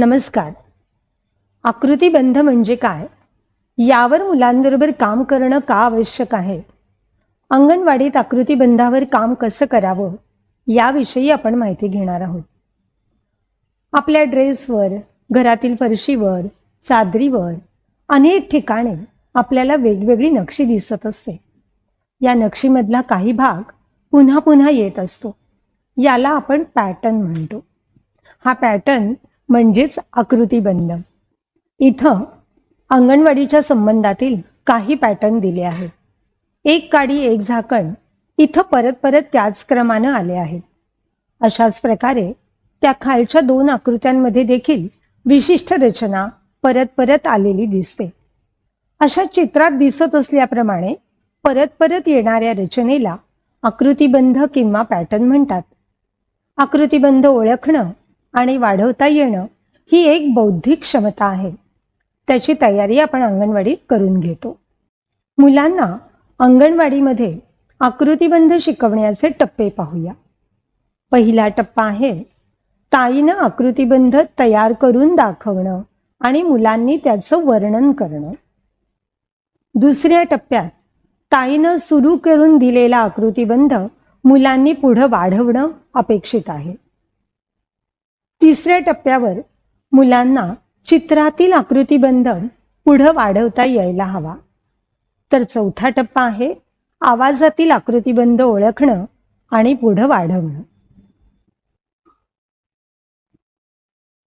नमस्कार. आकृतीबंध म्हणजे काय? यावर मुलांबरोबर काम करणं का आवश्यक आहे? अंगणवाडीत आकृतीबंधावर काम कसं करावं? याविषयी आपण माहिती घेणार आहोत. आपल्या ड्रेसवर घरातील फरशीवर चादरीवर अनेक ठिकाणी आपल्याला वेगवेगळी नक्षी दिसत असते. या नक्षीमधला काही भाग पुन्हा पुन्हा येत असतो. याला आपण पॅटर्न म्हणतो. हा पॅटर्न म्हणजेच आकृतीबंध. इथं अंगणवाडीच्या संबंधातील काही पॅटर्न दिले आहेत. एक काडी एक झाकण इथं परत परत त्याच क्रमानं आले आहेत अशाच प्रकारे त्या खालच्या दोन आकृत्यांमध्ये देखील विशिष्ट रचना परत परत आलेली दिसते. अशा चित्रात दिसत असल्याप्रमाणे परत परत येणाऱ्या रचनेला आकृतीबंध किंवा पॅटर्न म्हणतात. आकृतीबंध ओळखणं आणि वाढवता येणं ही एक बौद्धिक क्षमता आहे. त्याची तयारी आपण अंगणवाडीत करून घेतो. मुलांना अंगणवाडीमध्ये आकृतीबंध शिकवण्याचे टप्पे पाहूया. पहिला टप्पा आहे ताईनं आकृतीबंध तयार करून दाखवणं आणि मुलांनी त्याचं वर्णन करणं. दुसऱ्या टप्प्यात ताईनं सुरू करून दिलेला आकृतीबंध मुलांनी पुढं वाढवणं अपेक्षित आहे. तिसऱ्या टप्प्यावर मुलांना चित्रातील आकृतीबंध पुढं वाढवता यायला हवा. तर चौथा टप्पा आहे आवाजातील आकृतीबंध ओळखणं आणि पुढं वाढवणं.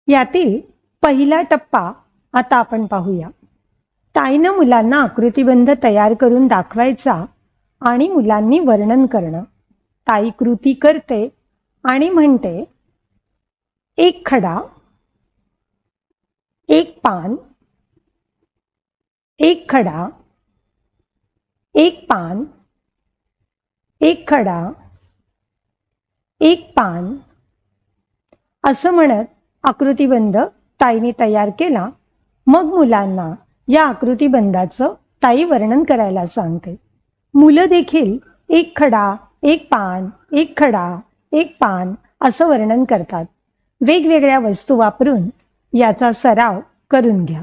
यातील पहिला टप्पा आता आपण पाहूया. ताईनं मुलांना आकृतीबंध तयार करून दाखवायचा आणि मुलांनी वर्णन करणं. ताई कृती करते आणि म्हणते एक खडा एक पान एक खडा एक पान एक खडा एक पान असं म्हणत आकृतीबंध ताईने तयार केला. मग मुलांना या आकृतीबंधाचं ताई वर्णन करायला सांगते. मुलं देखील एक खडा एक पान एक खडा एक पान असं वर्णन करतात. वेगवेगळ्या वस्तू वापरून याचा सराव करून घ्या.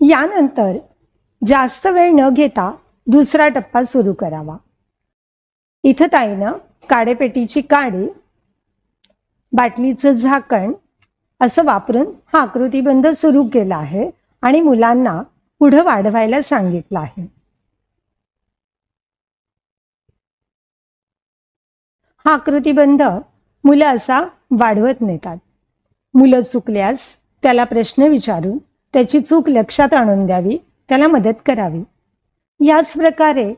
यानंतर जास्त वेळ न घेता दुसरा टप्पा सुरू करावा. इथं ताईनं काडेपेटीची काडी बाटलीचं झाकण असं वापरून हा आकृतीबंध सुरू केला आहे आणि मुलांना पुढं वाढवायला सांगितलं आहे. हा आकृतीबंध मुलं असा वाढवत नेतात. मुलं चुकल्यास त्याला प्रश्न विचारून त्याची चूक लक्षात आणून द्यावी त्याला मदत करावी. याच प्रकारे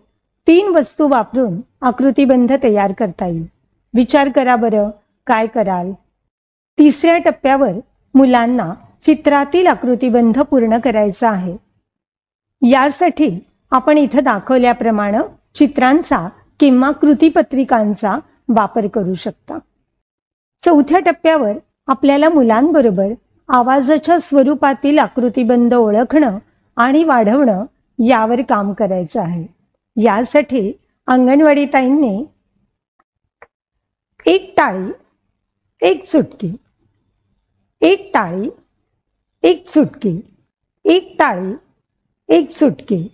तीन वस्तू वापरून आकृतीबंध तयार करता येईल. विचार करा बरं काय कराल? तिसऱ्या टप्प्यावर मुलांना चित्रातील आकृतीबंध पूर्ण करायचा आहे. यासाठी आपण इथं दाखवल्याप्रमाणे चित्रांचा किंवा कृतीपत्रिकांचा वापर करू शकता. चौथ्या टप्प्यावर आपल्याला मुलांबरोबर आवाजाच्या स्वरूपातील आकृतीबंध ओळखणं आणि वाढवणं यावर काम करायचं आहे. यासाठी अंगणवाडी ताईंनी एक टाळी एक चुटकी एक टाळी एक चुटकी एक टाळी एक चुटकी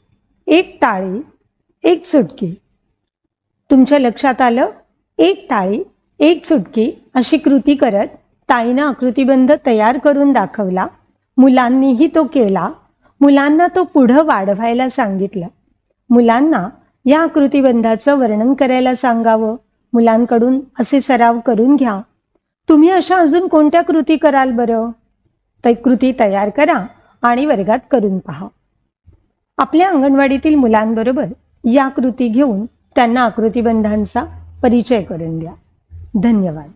एक टाळी एक चुटकी. तुमच्या लक्षात आलं? एक टाळी एक चुटकी अशी कृती करत ताईनं आकृतीबंध तयार करून दाखवला. मुलांनीही तो केला. मुलांना तो पुढं वाढवायला सांगितलं. मुलांना या आकृतीबंधाचं वर्णन करायला सांगावं. मुलांकडून असे सराव करून घ्या. तुम्ही अशा अजून कोणत्या कृती कराल बरं? तर कृती तयार करा आणि वर्गात करून पहा. आपल्या अंगणवाडीतील मुलांबरोबर या कृती घेऊन त्यांना आकृतीबंधांचा परिचय करून द्या. धन्यवाद.